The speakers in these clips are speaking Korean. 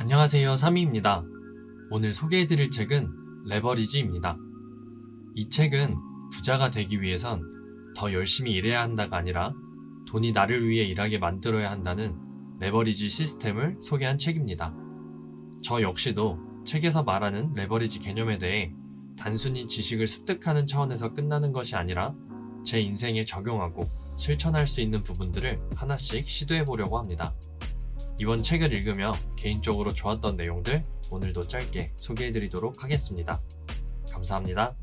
안녕하세요. 사미입니다. 오늘 소개해드릴 책은 레버리지입니다. 이 책은 부자가 되기 위해선 더 열심히 일해야 한다가 아니라 돈이 나를 위해 일하게 만들어야 한다는 레버리지 시스템을 소개한 책입니다. 저 역시도 책에서 말하는 레버리지 개념에 대해 단순히 지식을 습득하는 차원에서 끝나는 것이 아니라 제 인생에 적용하고 실천할 수 있는 부분들을 하나씩 시도해 보려고 합니다. 이번 책을 읽으며 개인적으로 좋았던 내용들 오늘도 짧게 소개해 드리도록 하겠습니다. 감사합니다.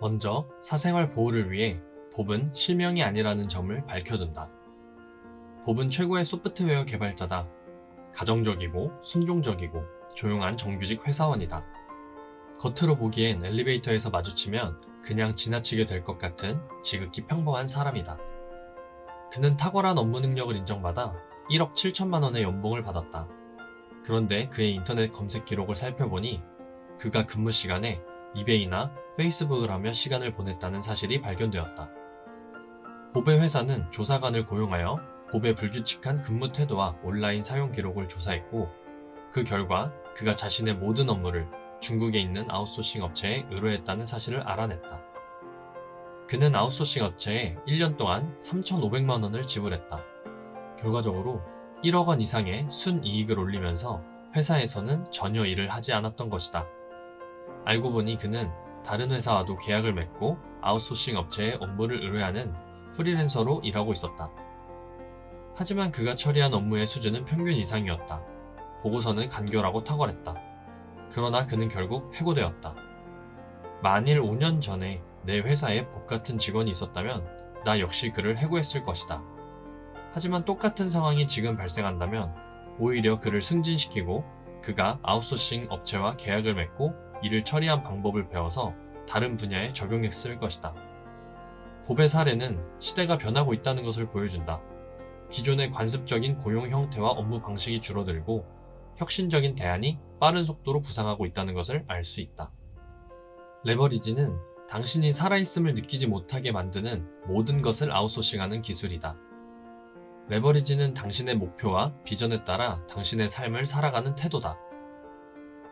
먼저 사생활 보호를 위해 봅은 실명이 아니라는 점을 밝혀둔다. 봅은 최고의 소프트웨어 개발자다. 가정적이고 순종적이고 조용한 정규직 회사원이다. 겉으로 보기엔 엘리베이터에서 마주치면 그냥 지나치게 될 것 같은 지극히 평범한 사람이다. 그는 탁월한 업무 능력을 인정받아 1억 7천만 원의 연봉을 받았다. 그런데 그의 인터넷 검색 기록을 살펴보니 그가 근무 시간에 이베이나 페이스북을 하며 시간을 보냈다는 사실이 발견되었다. 봅의 회사는 조사관을 고용하여 봅의 불규칙한 근무 태도와 온라인 사용 기록을 조사했고 그 결과 그가 자신의 모든 업무를 중국에 있는 아웃소싱 업체에 의뢰했다는 사실을 알아냈다. 그는 아웃소싱 업체에 1년 동안 3,500만 원을 지불했다. 결과적으로 1억 원 이상의 순이익을 올리면서 회사에서는 전혀 일을 하지 않았던 것이다. 알고 보니 그는 다른 회사와도 계약을 맺고 아웃소싱 업체에 업무를 의뢰하는 프리랜서로 일하고 있었다. 하지만 그가 처리한 업무의 수준은 평균 이상이었다. 보고서는 간결하고 탁월했다. 그러나 그는 결국 해고되었다. 만일 5년 전에 내 회사에 법 같은 직원이 있었다면 나 역시 그를 해고했을 것이다. 하지만 똑같은 상황이 지금 발생한다면 오히려 그를 승진시키고 그가 아웃소싱 업체와 계약을 맺고 일을 처리한 방법을 배워서 다른 분야에 적용했을 것이다. 법의 사례는 시대가 변하고 있다는 것을 보여준다. 기존의 관습적인 고용 형태와 업무 방식이 줄어들고 혁신적인 대안이 빠른 속도로 부상하고 있다는 것을 알 수 있다. 레버리지는 당신이 살아있음을 느끼지 못하게 만드는 모든 것을 아웃소싱하는 기술이다. 레버리지는 당신의 목표와 비전에 따라 당신의 삶을 살아가는 태도다.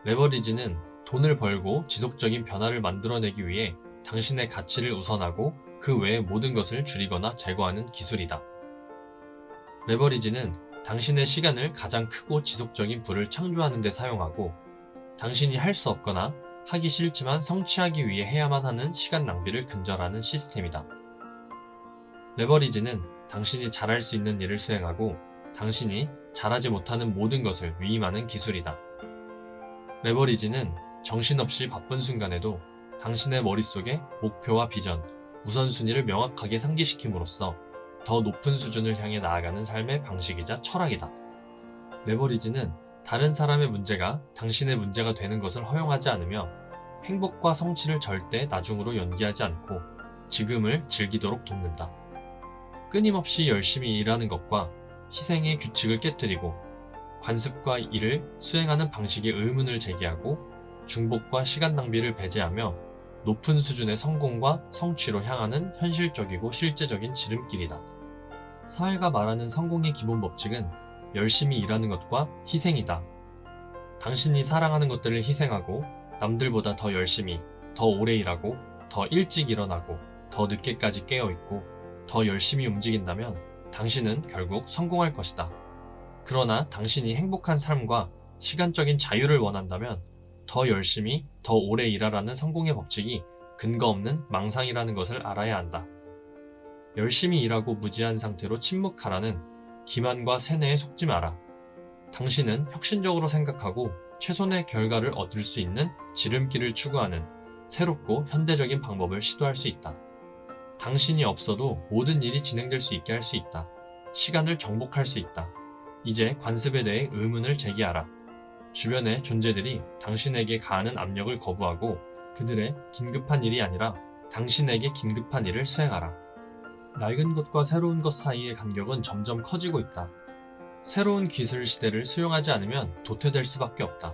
레버리지는 돈을 벌고 지속적인 변화를 만들어내기 위해 당신의 가치를 우선하고 그 외의 모든 것을 줄이거나 제거하는 기술이다. 레버리지는 당신의 시간을 가장 크고 지속적인 부를 창조하는 데 사용하고 당신이 할 수 없거나 하기 싫지만 성취하기 위해 해야만 하는 시간 낭비를 근절하는 시스템이다. 레버리지는 당신이 잘할 수 있는 일을 수행하고 당신이 잘하지 못하는 모든 것을 위임하는 기술이다. 레버리지는 정신없이 바쁜 순간에도 당신의 머릿속에 목표와 비전, 우선순위를 명확하게 상기시킴으로써 더 높은 수준을 향해 나아가는 삶의 방식이자 철학이다. 레버리지는 다른 사람의 문제가 당신의 문제가 되는 것을 허용하지 않으며 행복과 성취를 절대 나중으로 연기하지 않고 지금을 즐기도록 돕는다. 끊임없이 열심히 일하는 것과 희생의 규칙을 깨뜨리고 관습과 일을 수행하는 방식에 의문을 제기하고 중복과 시간 낭비를 배제하며 높은 수준의 성공과 성취로 향하는 현실적이고 실제적인 지름길이다. 사회가 말하는 성공의 기본 법칙은 열심히 일하는 것과 희생이다. 당신이 사랑하는 것들을 희생하고 남들보다 더 열심히, 더 오래 일하고, 더 일찍 일어나고, 더 늦게까지 깨어있고, 더 열심히 움직인다면 당신은 결국 성공할 것이다. 그러나 당신이 행복한 삶과 시간적인 자유를 원한다면 더 열심히, 더 오래 일하라는 성공의 법칙이 근거 없는 망상이라는 것을 알아야 한다. 열심히 일하고 무지한 상태로 침묵하라는 기만과 세뇌에 속지 마라. 당신은 혁신적으로 생각하고 최선의 결과를 얻을 수 있는 지름길을 추구하는 새롭고 현대적인 방법을 시도할 수 있다. 당신이 없어도 모든 일이 진행될 수 있게 할 수 있다. 시간을 정복할 수 있다. 이제 관습에 대해 의문을 제기하라. 주변의 존재들이 당신에게 가하는 압력을 거부하고 그들의 긴급한 일이 아니라 당신에게 긴급한 일을 수행하라. 낡은 것과 새로운 것 사이의 간격은 점점 커지고 있다. 새로운 기술 시대를 수용하지 않으면 도태될 수밖에 없다.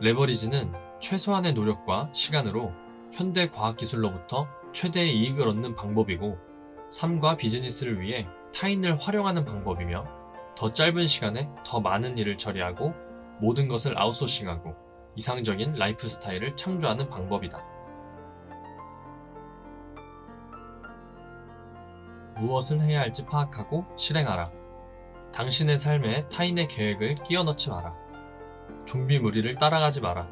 레버리지는 최소한의 노력과 시간으로 현대 과학 기술로부터 최대의 이익을 얻는 방법이고 삶과 비즈니스를 위해 타인을 활용하는 방법이며 더 짧은 시간에 더 많은 일을 처리하고 모든 것을 아웃소싱하고 이상적인 라이프 스타일을 창조하는 방법이다. 무엇을 해야 할지 파악하고 실행하라. 당신의 삶에 타인의 계획을 끼워 넣지 마라. 좀비 무리를 따라가지 마라.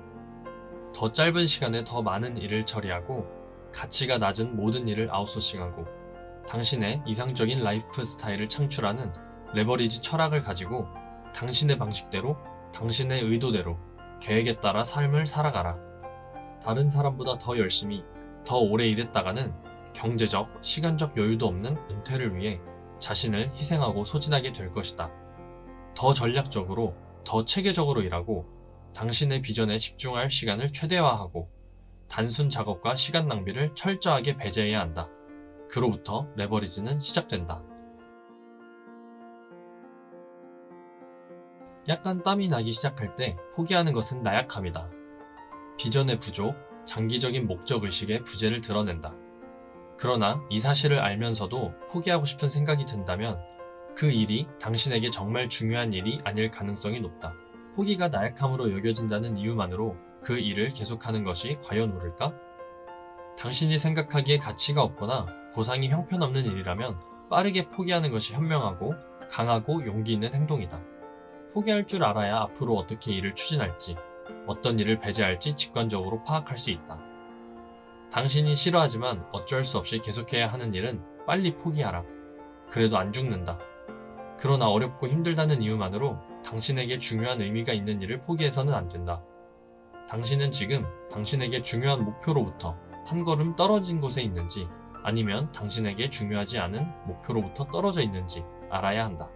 더 짧은 시간에 더 많은 일을 처리하고 가치가 낮은 모든 일을 아웃소싱하고 당신의 이상적인 라이프 스타일을 창출하는 레버리지 철학을 가지고 당신의 방식대로 당신의 의도대로 계획에 따라 삶을 살아가라. 다른 사람보다 더 열심히 더 오래 일했다가는 경제적, 시간적 여유도 없는 은퇴를 위해 자신을 희생하고 소진하게 될 것이다. 더 전략적으로, 더 체계적으로 일하고 당신의 비전에 집중할 시간을 최대화하고 단순 작업과 시간 낭비를 철저하게 배제해야 한다. 그로부터 레버리지는 시작된다. 약간 땀이 나기 시작할 때 포기하는 것은 나약함이다. 비전의 부족, 장기적인 목적의식의 부재를 드러낸다. 그러나 이 사실을 알면서도 포기하고 싶은 생각이 든다면 그 일이 당신에게 정말 중요한 일이 아닐 가능성이 높다. 포기가 나약함으로 여겨진다는 이유만으로 그 일을 계속하는 것이 과연 옳을까? 당신이 생각하기에 가치가 없거나 보상이 형편없는 일이라면 빠르게 포기하는 것이 현명하고 강하고 용기 있는 행동이다. 포기할 줄 알아야 앞으로 어떻게 일을 추진할지, 어떤 일을 배제할지 직관적으로 파악할 수 있다. 당신이 싫어하지만 어쩔 수 없이 계속해야 하는 일은 빨리 포기하라. 그래도 안 죽는다. 그러나 어렵고 힘들다는 이유만으로 당신에게 중요한 의미가 있는 일을 포기해서는 안 된다. 당신은 지금 당신에게 중요한 목표로부터 한 걸음 떨어진 곳에 있는지 아니면 당신에게 중요하지 않은 목표로부터 떨어져 있는지 알아야 한다.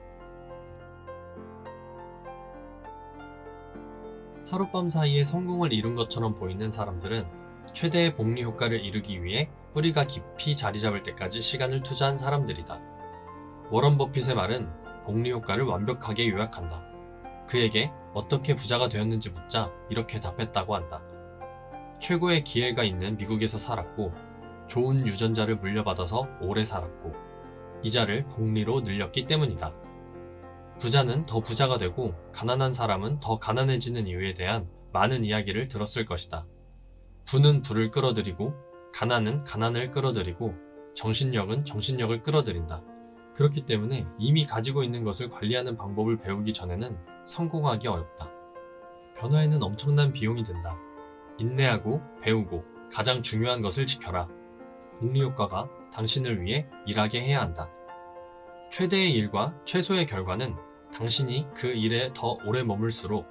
하룻밤 사이에 성공을 이룬 것처럼 보이는 사람들은 최대의 복리 효과를 이루기 위해 뿌리가 깊이 자리 잡을 때까지 시간을 투자한 사람들이다. 워런 버핏의 말은 복리 효과를 완벽하게 요약한다. 그에게 어떻게 부자가 되었는지 묻자 이렇게 답했다고 한다. 최고의 기회가 있는 미국에서 살았고, 좋은 유전자를 물려받아서 오래 살았고, 이자를 복리로 늘렸기 때문이다. 부자는 더 부자가 되고, 가난한 사람은 더 가난해지는 이유에 대한 많은 이야기를 들었을 것이다. 부는 부를 끌어들이고, 가난은 가난을 끌어들이고, 정신력은 정신력을 끌어들인다. 그렇기 때문에 이미 가지고 있는 것을 관리하는 방법을 배우기 전에는 성공하기 어렵다. 변화에는 엄청난 비용이 든다. 인내하고 배우고 가장 중요한 것을 지켜라. 복리 효과가 당신을 위해 일하게 해야 한다. 최대의 일과 최소의 결과는 당신이 그 일에 더 오래 머물수록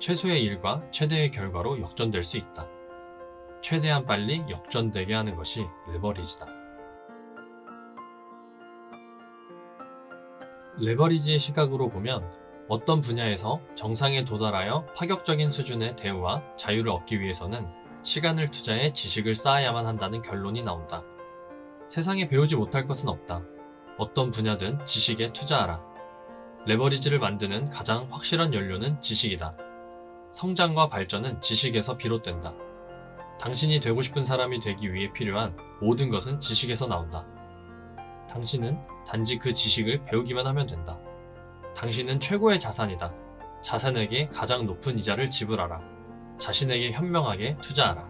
최소의 일과 최대의 결과로 역전될 수 있다. 최대한 빨리 역전되게 하는 것이 레버리지다. 레버리지의 시각으로 보면 어떤 분야에서 정상에 도달하여 파격적인 수준의 대우와 자유를 얻기 위해서는 시간을 투자해 지식을 쌓아야만 한다는 결론이 나온다. 세상에 배우지 못할 것은 없다. 어떤 분야든 지식에 투자하라. 레버리지를 만드는 가장 확실한 연료는 지식이다. 성장과 발전은 지식에서 비롯된다. 당신이 되고 싶은 사람이 되기 위해 필요한 모든 것은 지식에서 나온다. 당신은 단지 그 지식을 배우기만 하면 된다. 당신은 최고의 자산이다. 자산에게 가장 높은 이자를 지불하라. 자신에게 현명하게 투자하라.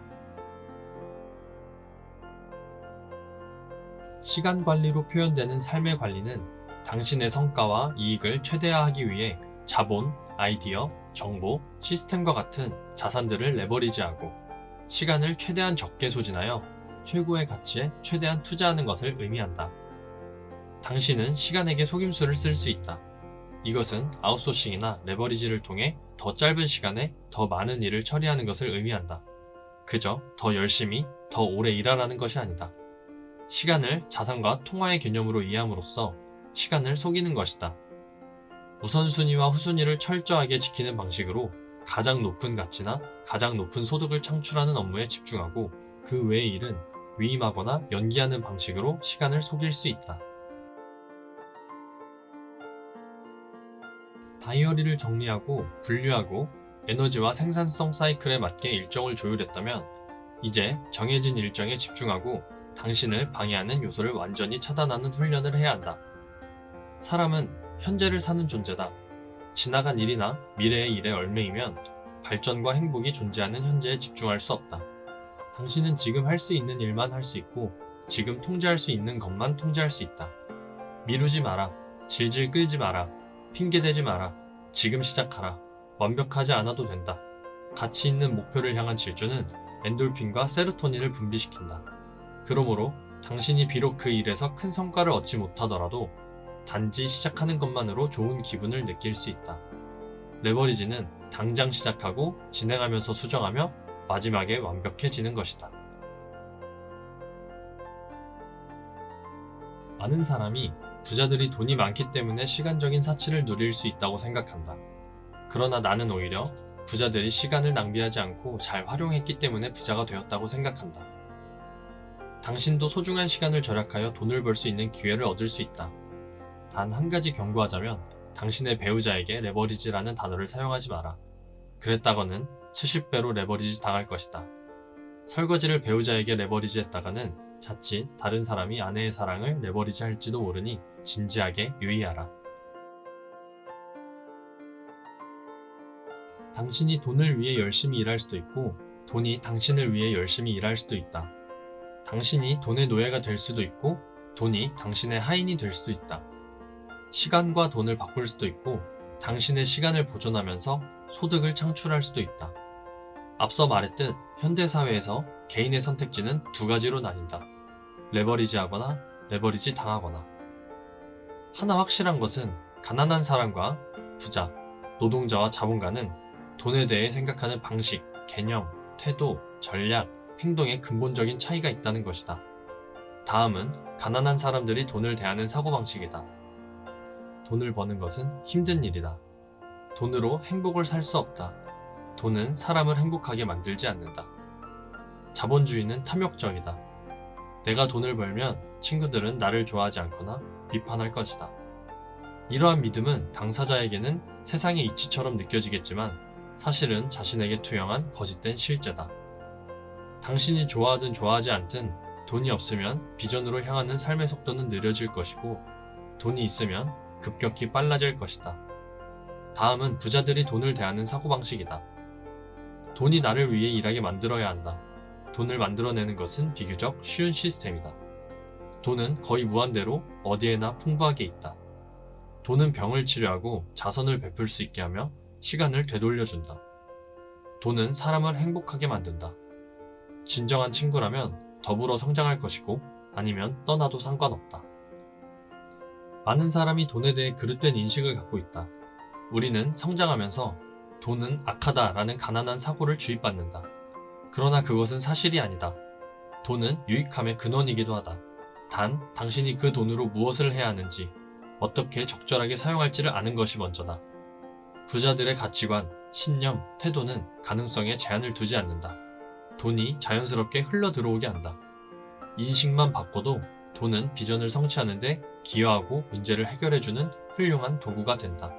시간 관리로 표현되는 삶의 관리는 당신의 성과와 이익을 최대화하기 위해 자본, 아이디어, 정보, 시스템과 같은 자산들을 레버리지하고 시간을 최대한 적게 소진하여 최고의 가치에 최대한 투자하는 것을 의미한다. 당신은 시간에게 속임수를 쓸 수 있다. 이것은 아웃소싱이나 레버리지를 통해 더 짧은 시간에 더 많은 일을 처리하는 것을 의미한다. 그저 더 열심히, 더 오래 일하라는 것이 아니다. 시간을 자산과 통화의 개념으로 이해함으로써 시간을 속이는 것이다. 우선순위와 후순위를 철저하게 지키는 방식으로 가장 높은 가치나 가장 높은 소득을 창출하는 업무에 집중하고 그 외의 일은 위임하거나 연기하는 방식으로 시간을 속일 수 있다. 다이어리를 정리하고 분류하고 에너지와 생산성 사이클에 맞게 일정을 조율했다면 이제 정해진 일정에 집중하고 당신을 방해하는 요소를 완전히 차단하는 훈련을 해야 한다. 사람은 현재를 사는 존재다. 지나간 일이나 미래의 일에 얽매이면 발전과 행복이 존재하는 현재에 집중할 수 없다. 당신은 지금 할 수 있는 일만 할 수 있고 지금 통제할 수 있는 것만 통제할 수 있다. 미루지 마라. 질질 끌지 마라. 핑계대지 마라. 지금 시작하라. 완벽하지 않아도 된다. 가치 있는 목표를 향한 질주는 엔돌핀과 세로토닌을 분비시킨다. 그러므로 당신이 비록 그 일에서 큰 성과를 얻지 못하더라도 단지 시작하는 것만으로 좋은 기분을 느낄 수 있다. 레버리지는 당장 시작하고 진행하면서 수정하며 마지막에 완벽해지는 것이다. 많은 사람이 부자들이 돈이 많기 때문에 시간적인 사치를 누릴 수 있다고 생각한다. 그러나 나는 오히려 부자들이 시간을 낭비하지 않고 잘 활용했기 때문에 부자가 되었다고 생각한다. 당신도 소중한 시간을 절약하여 돈을 벌 수 있는 기회를 얻을 수 있다. 단 한 가지 경고하자면 당신의 배우자에게 레버리지라는 단어를 사용하지 마라. 그랬다가는 수십 배로 레버리지 당할 것이다. 설거지를 배우자에게 레버리지 했다가는 자칫 다른 사람이 아내의 사랑을 레버리지 할지도 모르니 진지하게 유의하라. 당신이 돈을 위해 열심히 일할 수도 있고 돈이 당신을 위해 열심히 일할 수도 있다. 당신이 돈의 노예가 될 수도 있고 돈이 당신의 하인이 될 수도 있다. 시간과 돈을 바꿀 수도 있고 당신의 시간을 보존하면서 소득을 창출할 수도 있다. 앞서 말했듯 현대사회에서 개인의 선택지는 두 가지로 나뉜다. 레버리지 하거나 레버리지 당하거나. 하나 확실한 것은 가난한 사람과 부자, 노동자와 자본가는 돈에 대해 생각하는 방식, 개념, 태도, 전략, 행동에 근본적인 차이가 있다는 것이다. 다음은 가난한 사람들이 돈을 대하는 사고방식이다. 돈을 버는 것은 힘든 일이다. 돈으로 행복을 살 수 없다. 돈은 사람을 행복하게 만들지 않는다. 자본주의는 탐욕적이다. 내가 돈을 벌면 친구들은 나를 좋아하지 않거나 비판할 것이다. 이러한 믿음은 당사자에게는 세상의 이치처럼 느껴지겠지만 사실은 자신에게 투영한 거짓된 실제다. 당신이 좋아하든 좋아하지 않든 돈이 없으면 비전으로 향하는 삶의 속도는 느려질 것이고 돈이 있으면 급격히 빨라질 것이다. 다음은 부자들이 돈을 대하는 사고방식이다. 돈이 나를 위해 일하게 만들어야 한다. 돈을 만들어내는 것은 비교적 쉬운 시스템이다. 돈은 거의 무한대로 어디에나 풍부하게 있다. 돈은 병을 치료하고 자선을 베풀 수 있게 하며 시간을 되돌려준다. 돈은 사람을 행복하게 만든다. 진정한 친구라면 더불어 성장할 것이고 아니면 떠나도 상관없다. 많은 사람이 돈에 대해 그릇된 인식을 갖고 있다. 우리는 성장하면서 돈은 악하다라는 가난한 사고를 주입받는다. 그러나 그것은 사실이 아니다. 돈은 유익함의 근원이기도 하다. 단, 당신이 그 돈으로 무엇을 해야 하는지, 어떻게 적절하게 사용할지를 아는 것이 먼저다. 부자들의 가치관, 신념, 태도는 가능성에 제한을 두지 않는다. 돈이 자연스럽게 흘러 들어오게 한다. 인식만 바꿔도 돈은 비전을 성취하는데 기여하고 문제를 해결해주는 훌륭한 도구가 된다.